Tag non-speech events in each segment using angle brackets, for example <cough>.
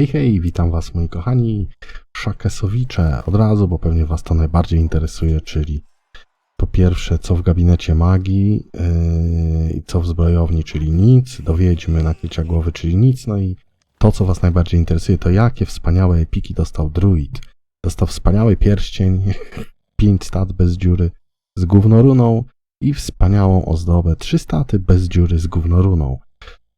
Hej, hej, witam was moi kochani szakesowicze. Od razu, bo pewnie was to najbardziej interesuje, czyli po pierwsze, co w gabinecie magii yy, i co w zbrojowni, czyli nic, do wiedźmy nakrycia głowy, czyli nic, no i to, co was najbardziej interesuje, to jakie wspaniałe epiki dostał druid. Dostał wspaniały pierścień, <laughs> 5 stat bez dziury z gównoruną i wspaniałą ozdobę 3 staty bez dziury z gównoruną.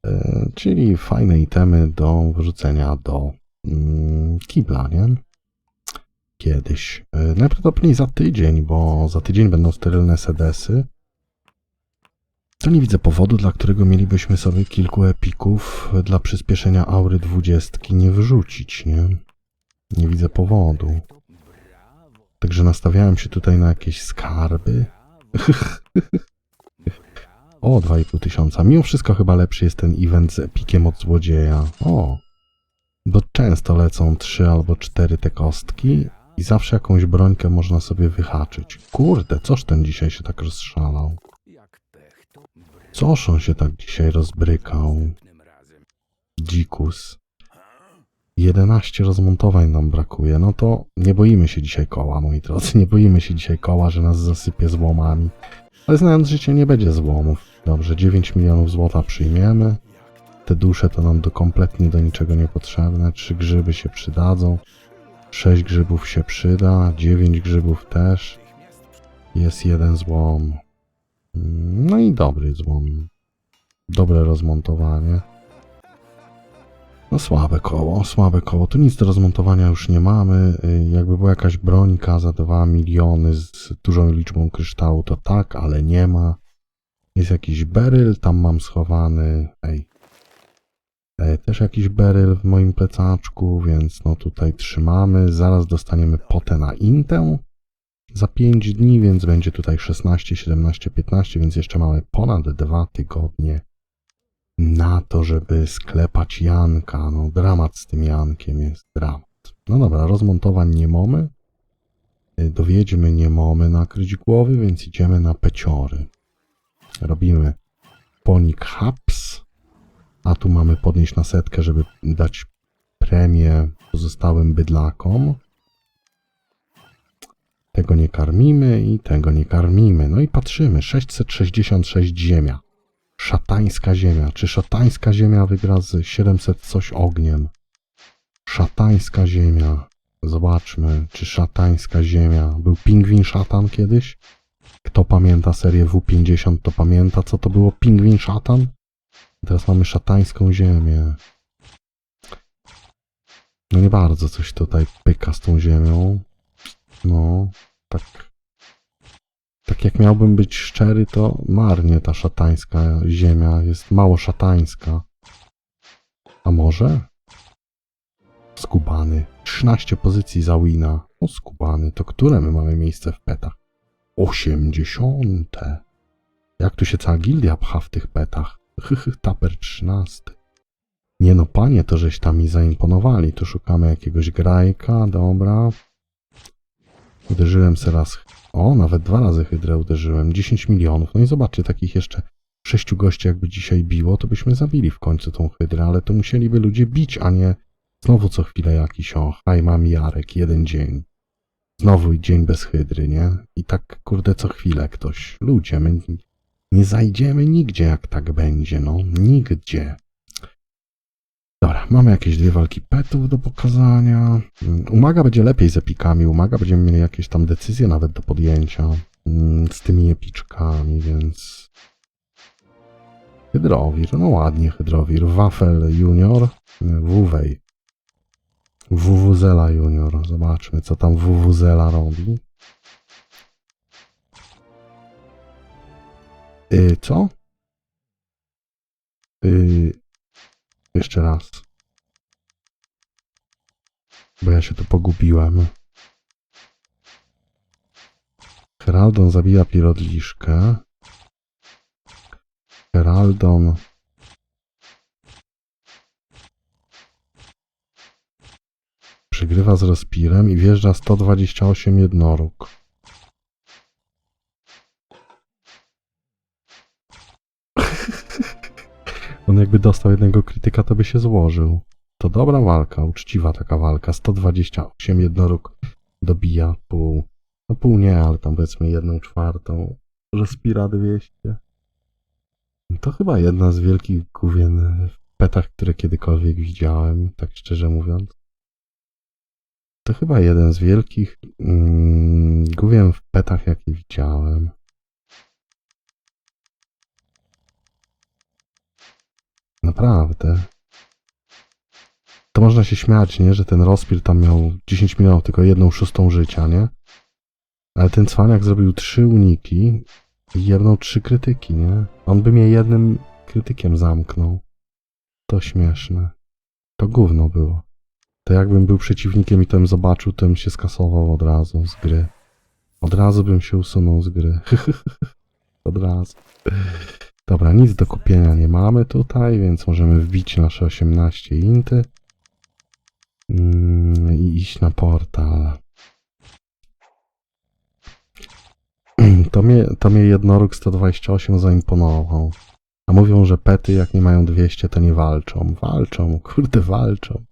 E, czyli fajne itemy do wrzucenia do mm, kibla, nie? Kiedyś. E, najprawdopodobniej za tydzień, bo za tydzień będą sterylne sedesy. To nie widzę powodu, dla którego mielibyśmy sobie kilku epików dla przyspieszenia aury dwudziestki nie wrzucić, nie? Nie widzę powodu. Także nastawiałem się tutaj na jakieś skarby. <laughs> O, 2,5 tysiąca. Mimo wszystko chyba lepszy jest ten event z epikiem od złodzieja. O, bo często lecą 3 albo 4 te kostki i zawsze jakąś brońkę można sobie wyhaczyć. Kurde, coż ten dzisiaj się tak rozszalał? Coż on się tak dzisiaj rozbrykał? Dzikus. 11 rozmontowań nam brakuje. No to nie boimy się dzisiaj koła, moi drodzy. Nie boimy się dzisiaj koła, że nas zasypie złomami. Ale znając życie, nie będzie złomów. Dobrze, 9 milionów złota przyjmiemy. Te dusze to nam do kompletnie do niczego niepotrzebne. 3 grzyby się przydadzą. 6 grzybów się przyda. 9 grzybów też. Jest jeden złom. No i dobry złom. Dobre rozmontowanie. No słabe koło, słabe koło. Tu nic do rozmontowania już nie mamy. Y, Jakby była jakaś brońka za 2 miliony z dużą liczbą kryształu, to tak, ale nie ma. Jest jakiś beryl, tam mam schowany. Ej. Też jakiś beryl w moim plecaczku, więc no tutaj trzymamy. Zaraz dostaniemy potę na intę za 5 dni, więc będzie tutaj 16, 17, 15, więc jeszcze mamy ponad 2 tygodnie na to, żeby sklepać Janka. No, dramat z tym Jankiem jest dramat. No dobra, rozmontowań nie mamy. Y, Dowiedźmy nie mamy nakryć głowy, więc idziemy na peciory. Robimy ponik haps, a tu mamy podnieść na setkę, żeby dać premię pozostałym bydlakom. Tego nie karmimy i tego nie karmimy. No i patrzymy. 666 ziemia. Szatańska ziemia. Czy szatańska ziemia wygra z 700 coś ogniem? Szatańska ziemia. Zobaczmy, czy szatańska ziemia. Był pingwin szatan kiedyś? Kto pamięta serię W50, to pamięta, co to było pingwin szatan? Teraz mamy szatańską ziemię. No nie bardzo coś tutaj pyka z tą ziemią. No, tak. Tak jak miałbym być szczery, to marnie ta szatańska ziemia jest mało szatańska. A może? Skubany. 13 pozycji za wina. O, skubany. To które my mamy miejsce w petach? 80. Jak tu się cała gildia pcha w tych petach? Hychy, taper 13. Nie no, panie, to żeś tam mi zaimponowali. Tu szukamy jakiegoś grajka, dobra. Uderzyłem se raz. O, nawet dwa razy hydrę uderzyłem. 10 milionów. No i zobaczcie, takich jeszcze sześciu gości jakby dzisiaj biło, to byśmy zabili w końcu tą hydrę, ale to musieliby ludzie bić, a nie znowu co chwilę jakiś o, haj mam Jarek, jeden dzień. Znowu dzień bez hydry, nie? I tak kurde co chwilę ktoś. Ludzie, my nie zajdziemy nigdzie jak tak będzie, no. Nigdzie. Dobra, mamy jakieś dwie walki petów do pokazania. Umaga będzie lepiej z epikami. Umaga będziemy mieli jakieś tam decyzje nawet do podjęcia mm, z tymi epiczkami, więc... Hydrowir, no ładnie Hydrowir. Wafel Junior, Wuwej. Wuwuzela Junior. Zobaczmy, co tam Wuwuzela robi. Y, co? Y, jeszcze raz. Bo ja się tu pogubiłem. Heraldon zabija pirodliszkę. Heraldon... Przegrywa z Respirem i wjeżdża 128 jednoróg. <laughs> On jakby dostał jednego krytyka, to by się złożył. To dobra walka, uczciwa taka walka. 128 jednoróg dobija pół. No pół nie, ale tam powiedzmy jedną czwartą. Respira 200. To chyba jedna z wielkich główien w petach, które kiedykolwiek widziałem, tak szczerze mówiąc. To chyba jeden z wielkich mm, w petach, jakie widziałem. Naprawdę. To można się śmiać, nie? Że ten Rospil tam miał 10 milionów, tylko jedną szóstą życia, nie? Ale ten cwaniak zrobił trzy uniki i jedną trzy krytyki, nie? On by mnie jednym krytykiem zamknął. To śmieszne. To gówno było. To jakbym był przeciwnikiem i to bym zobaczył, to bym się skasował od razu z gry. Od razu bym się usunął z gry. <laughs> od razu. Dobra, nic do kupienia nie mamy tutaj, więc możemy wbić nasze 18 inty mm, i iść na portal. <clears throat> To mnie, to mnie jednoróg 128 zaimponował. A mówią, że pety jak nie mają 200 to nie walczą. Walczą, kurde walczą.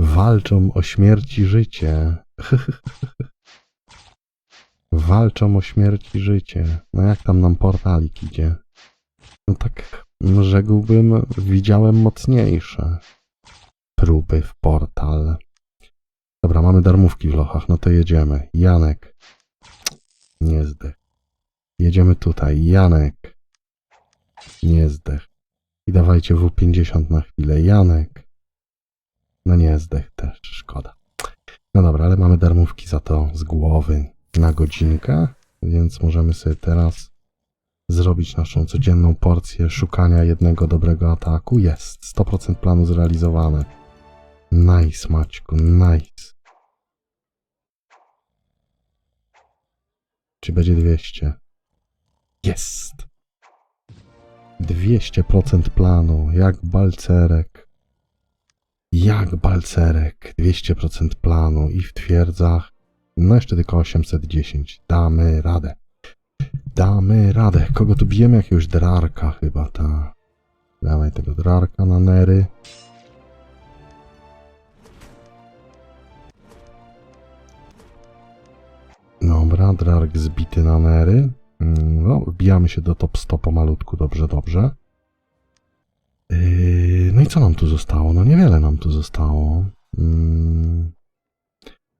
Walczą o śmierć i życie. <laughs> Walczą o śmierć i życie. No jak tam nam portalik idzie? No tak rzekłbym, widziałem mocniejsze próby w portal. Dobra, mamy darmówki w lochach, no to jedziemy. Janek. Nie zdech. Jedziemy tutaj. Janek. Nie zdech. I dawajcie W50 na chwilę. Janek. No nie zdech też, szkoda. No dobra, ale mamy darmówki za to z głowy na godzinkę, więc możemy sobie teraz zrobić naszą codzienną porcję szukania jednego dobrego ataku. Jest. 100% planu zrealizowane. Nice, Maćku, nice. Czy będzie 200? Jest! 200% planu, jak balcerek. Jak balcerek, 200% planu i w twierdzach. No jeszcze tylko 810. Damy radę. Damy radę. Kogo tu bijemy? Jakiegoś drarka chyba, ta. Dawaj tego drarka na nery. Dobra, drark zbity na nery. Mm, No, wbijamy się do top 100 pomalutku, dobrze, dobrze. Yy, no i co nam tu zostało? No niewiele nam tu zostało. Mm.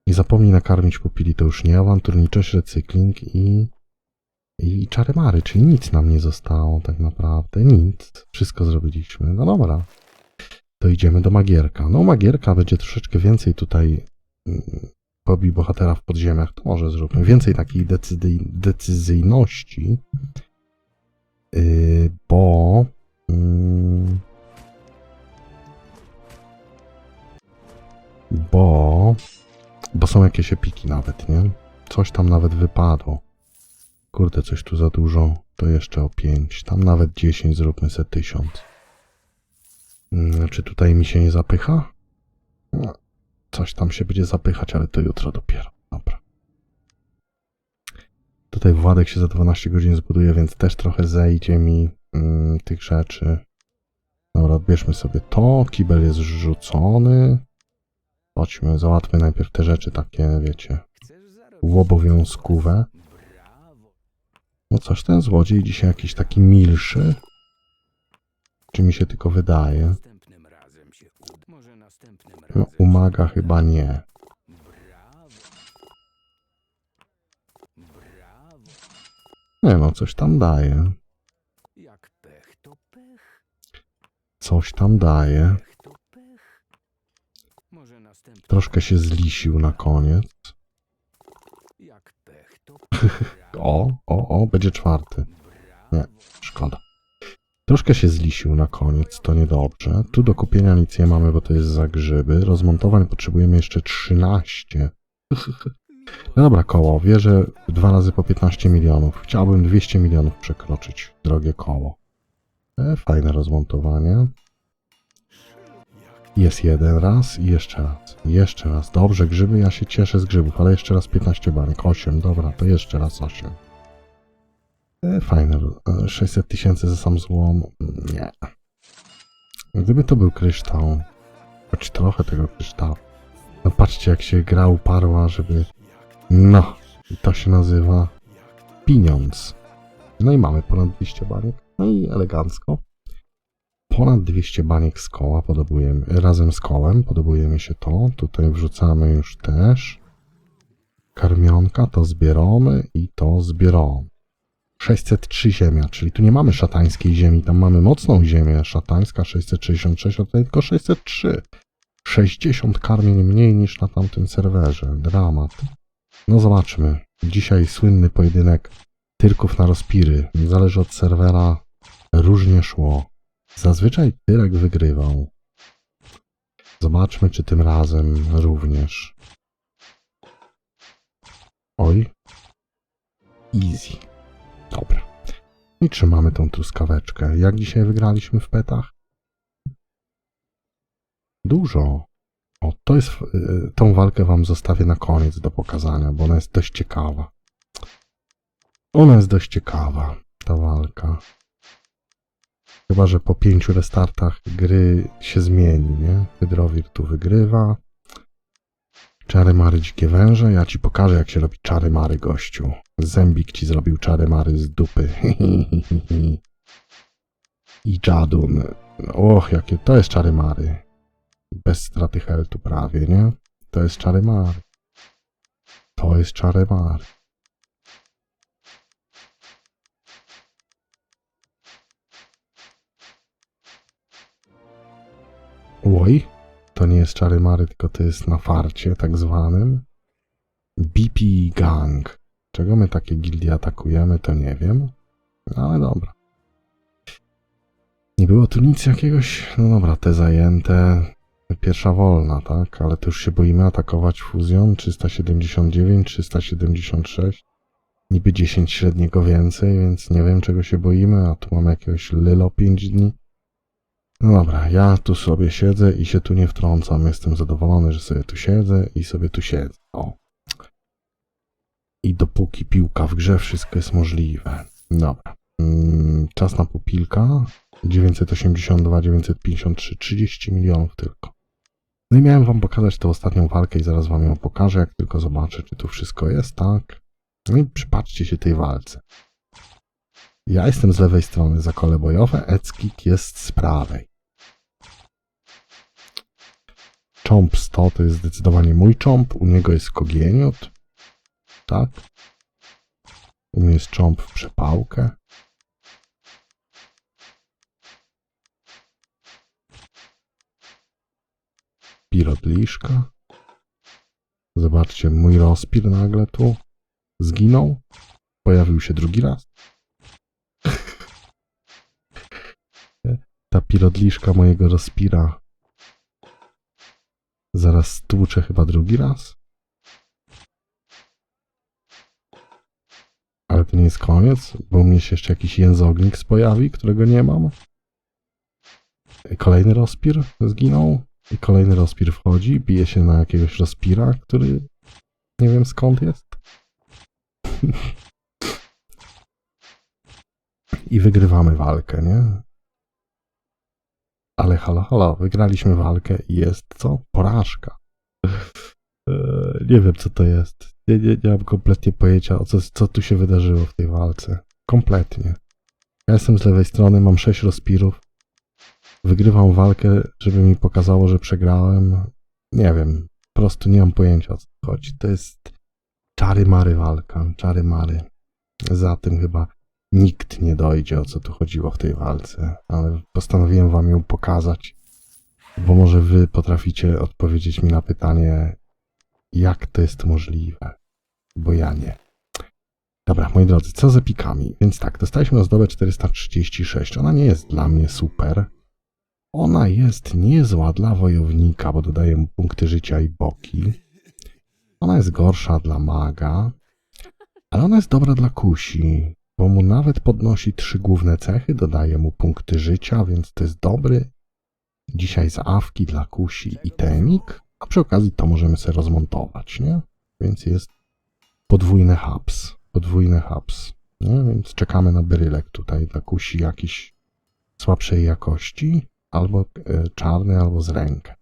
Nie zapomnij nakarmić pupili, to już nie. Awanturniczość, recykling i... I czaremary, czyli nic nam nie zostało tak naprawdę. Nic. Wszystko zrobiliśmy. No dobra. To idziemy do Magierka. No Magierka będzie troszeczkę więcej tutaj mm, pobij bohatera w podziemiach, to może zróbmy więcej takiej decydy, decyzyjności, yy, bo mm, bo bo są jakieś epiki nawet, nie? Coś tam nawet wypadło. Kurde, coś tu za dużo, to jeszcze o 5, tam nawet 10 zróbmy se 1000. Mm, Czy tutaj mi się nie zapycha? No, Coś tam się będzie zapychać, ale to jutro dopiero. Dobra. Tutaj Władek się za 12 godzin zbuduje, więc też trochę zejdzie mi mm, tych rzeczy. Dobra, odbierzmy sobie to. Kibel jest rzucony. Chodźmy, załatwmy najpierw te rzeczy takie, wiecie, łobowiązkowe. No coś, ten złodziej dzisiaj jakiś taki milszy. Czy mi się tylko wydaje? No, umaga chyba nie. Nie no, coś tam daje. Coś tam daje. Pech to pech. Może następnym Troszkę się zlisił na koniec. <laughs> O, o, o, będzie czwarty. Nie, szkoda. Troszkę się zlisił na koniec, to niedobrze. Tu do kupienia nic nie mamy, bo to jest za grzyby. Rozmontowań potrzebujemy jeszcze 13. <laughs> No dobra, koło. Wierzę dwa razy po 15 milionów. Chciałbym 200 milionów przekroczyć, drogie koło. E, fajne rozmontowanie. Jest jeden raz i jeszcze raz. Jeszcze raz. Dobrze, grzyby, ja się cieszę z grzybów, ale jeszcze raz 15 banek. 8, dobra, to jeszcze raz 8. E, Fajne. e, 600 tysięcy za sam złom. Nie. Gdyby to był kryształ, choć trochę tego kryształu. No patrzcie, jak się gra uparła, żeby... No, to się nazywa pieniądz. No i mamy ponad 200 baniek. No i elegancko. Ponad 200 baniek z koła podobujemy, razem z kołem podobuje mi się to. Tutaj wrzucamy już też. Karmionka, to zbieramy i to zbieramy. 603 ziemia, czyli tu nie mamy szatańskiej ziemi, tam mamy mocną ziemię. Szatańska 666, a tutaj tylko 603. 60 karmień mniej niż na tamtym serwerze. Dramat. No zobaczmy. Dzisiaj słynny pojedynek Tyrków na rozpiry. Zależy od serwera. Różnie szło. Zazwyczaj Tyrek wygrywał. Zobaczmy, czy tym razem również. Oj. Easy. Dobra. I trzymamy tą truskaweczkę. Jak dzisiaj wygraliśmy w petach? Dużo. O, to jest. y, Tą walkę wam zostawię na koniec do pokazania, bo ona jest dość ciekawa. Ona jest dość ciekawa, ta walka. Chyba, że po pięciu restartach gry się zmieni, nie? Hydrowir tu wygrywa. Czary mary dzikie węże. Ja ci pokażę, jak się robi czary mary, gościu. Zębik ci zrobił czary mary z dupy. <laughs> I Jadun. Och, jakie to jest czary mary. Bez straty heltu prawie, nie? To jest czary mary. To jest czary mary. Oj, to nie jest czary mary, tylko to jest na farcie tak zwanym. BP Gang. Czego my takie gildie atakujemy, to nie wiem. No, Ale dobra. Nie było tu nic jakiegoś. No dobra, te zajęte. Pierwsza wolna, tak? Ale to już się boimy atakować fuzjon. 379, 376. Niby 10 średniego więcej, więc nie wiem czego się boimy. A tu mamy jakiegoś Lylo 5 dni. No dobra, ja tu sobie siedzę i się tu nie wtrącam. Jestem zadowolony, że sobie tu siedzę i sobie tu siedzę. O. I dopóki piłka w grze, wszystko jest możliwe. Dobra. Mm, czas na pupilka. 982, 953, 30 milionów tylko. No i miałem wam pokazać tę ostatnią walkę i zaraz wam ją pokażę, jak tylko zobaczę, czy tu wszystko jest, tak? No i przypatrzcie się tej walce. Ja jestem z lewej strony za kole bojowe, Eckik jest z prawej. Cząb 100 to jest zdecydowanie mój cząb, u niego jest kogieniot, tak? U mnie jest cząb w przepałkę. Pirodliszka. Zobaczcie, mój rozpir nagle tu zginął. Pojawił się drugi raz. <laughs> Ta pirodliszka mojego rozpira zaraz stłucze chyba drugi raz. Ale to nie jest koniec, bo u mnie się jeszcze jakiś jęzognik pojawi, którego nie mam. Kolejny rozpir zginął i kolejny rozpir wchodzi, bije się na jakiegoś rozpira, który nie wiem skąd jest. <laughs> I wygrywamy walkę, nie? Ale halo, halo, wygraliśmy walkę i jest co? Porażka. Eee, Nie wiem, co to jest. Nie, nie, nie mam kompletnie pojęcia, o co, co tu się wydarzyło w tej walce. Kompletnie. Ja jestem z lewej strony, mam 6 rozpirów. Wygrywam walkę, żeby mi pokazało, że przegrałem. Nie wiem, po prostu nie mam pojęcia o co chodzi. To jest czary-mary walka, czary-mary. Za tym chyba nikt nie dojdzie, o co tu chodziło w tej walce, ale postanowiłem wam ją pokazać, bo może wy potraficie odpowiedzieć mi na pytanie, jak to jest możliwe, bo ja nie. Dobra, moi drodzy, co z epikami? Więc tak, dostaliśmy ozdobę 436. Ona nie jest dla mnie super. Ona jest niezła dla wojownika, bo dodaje mu punkty życia i boki. Ona jest gorsza dla maga, ale ona jest dobra dla kusi, bo mu nawet podnosi trzy główne cechy, dodaje mu punkty życia, więc to jest dobry. Dzisiaj z awki dla kusi i temik, a przy okazji to możemy sobie rozmontować, nie? Więc jest podwójny hubs, podwójny hubs. Więc czekamy na brylek tutaj dla kusi jakiś słabszej jakości, albo e, czarny, albo z rękę.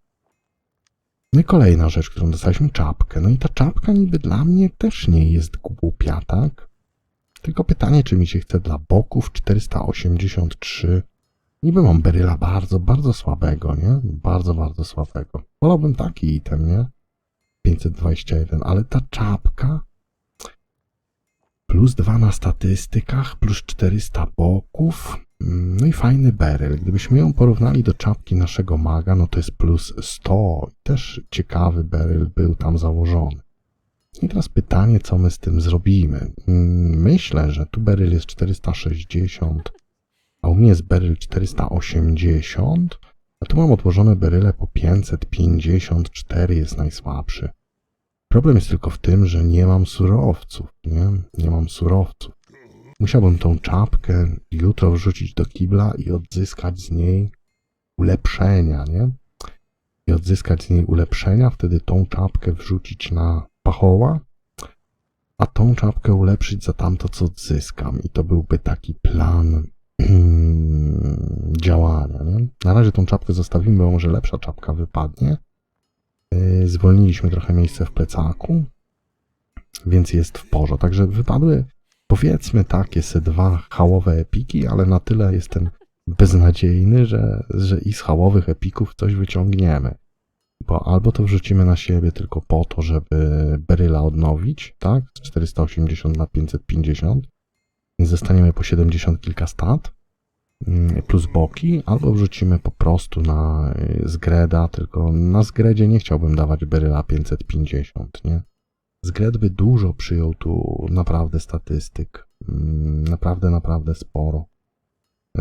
No i kolejna rzecz, którą dostaliśmy, czapkę. No i ta czapka niby dla mnie też nie jest głupia, tak? Tylko pytanie, czy mi się chce dla boków 483. Niby mam beryla bardzo, bardzo słabego, nie? Bardzo, bardzo słabego. Wolałbym taki item, nie? 521, ale ta czapka plus 2 na statystykach, plus 400 boków, mm, no i fajny beryl. Gdybyśmy ją porównali do czapki naszego maga, no to jest plus 100. Też ciekawy beryl był tam założony. I teraz pytanie, co my z tym zrobimy? Mm, Myślę, że tu beryl jest 460, a u mnie jest beryl 480, a tu mam odłożone beryle po 554 jest najsłabszy. Problem jest tylko w tym, że nie mam surowców, nie? Nie mam surowców. Musiałbym tą czapkę jutro wrzucić do kibla i odzyskać z niej ulepszenia, nie? I odzyskać z niej ulepszenia, wtedy tą czapkę wrzucić na pachoła, a tą czapkę ulepszyć za tamto, co odzyskam. I to byłby taki plan <clears throat> działania, nie? Na razie tą czapkę zostawimy, bo może lepsza czapka wypadnie. Yy, Zwolniliśmy trochę miejsce w plecaku, więc jest w porze. Także wypadły, powiedzmy, takie se dwa hałowe epiki, ale na tyle jestem beznadziejny, że, że i z hałowych epików coś wyciągniemy. Bo albo to wrzucimy na siebie tylko po to, żeby beryla odnowić, tak? Z 480 na 550. Więc zostaniemy po 70 kilka stat mm, plus boki, albo wrzucimy po prostu na y, zgreda, tylko na zgredzie nie chciałbym dawać beryla 550, nie? Zgred by dużo przyjął tu naprawdę statystyk. Mm, Naprawdę, naprawdę sporo.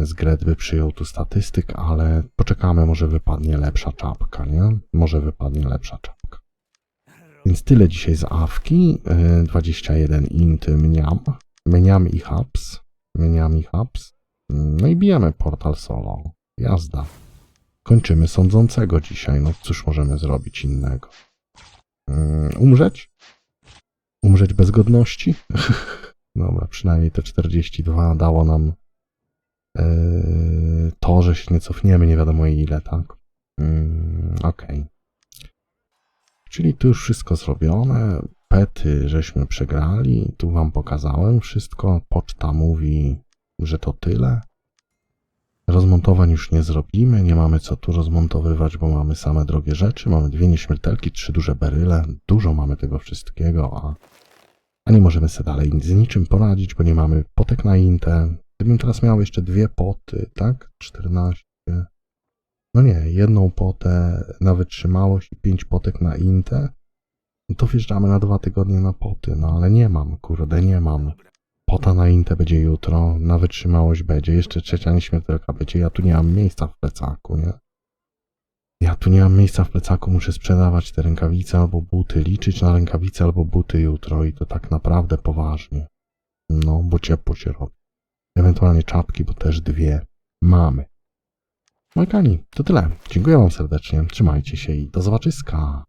Zgred by przyjął tu statystyk, ale poczekamy, może wypadnie lepsza czapka, nie? Może wypadnie lepsza czapka. Więc tyle dzisiaj z awki. y, 21 int mniam. Mniam i hubs. Mniam i hubs. No i bijemy portal solo. Jazda. Kończymy sądzącego dzisiaj. No cóż możemy zrobić innego? Mm, Umrzeć? Umrzeć bez godności? <laughs> Dobra, przynajmniej te 42 dało nam to, że się nie cofniemy, nie wiadomo ile, tak? Mm, Okej. Czyli tu już wszystko zrobione. Pety żeśmy przegrali. Tu wam pokazałem wszystko. Poczta mówi, że to tyle. Rozmontowań już nie zrobimy. Nie mamy co tu rozmontowywać, bo mamy same drogie rzeczy. Mamy dwie nieśmiertelki, trzy duże beryle. Dużo mamy tego wszystkiego, a, a nie możemy sobie dalej z niczym poradzić, bo nie mamy potek na intę. Gdybym teraz miał jeszcze dwie poty, tak? 14. No nie, jedną potę na wytrzymałość i pięć potek na intę. No to wjeżdżamy na dwa tygodnie na poty, no ale nie mam, kurde, nie mam. Pota na intę będzie jutro, na wytrzymałość będzie, jeszcze trzecia nieśmiertelka będzie. Ja tu nie mam miejsca w plecaku, nie? Ja tu nie mam miejsca w plecaku, muszę sprzedawać te rękawice albo buty, liczyć na rękawice albo buty jutro i to tak naprawdę poważnie. No, bo ciepło się robi. Ewentualnie czapki, bo też dwie mamy. Moi kochani, to tyle. Dziękuję wam serdecznie, trzymajcie się i do zobaczyska.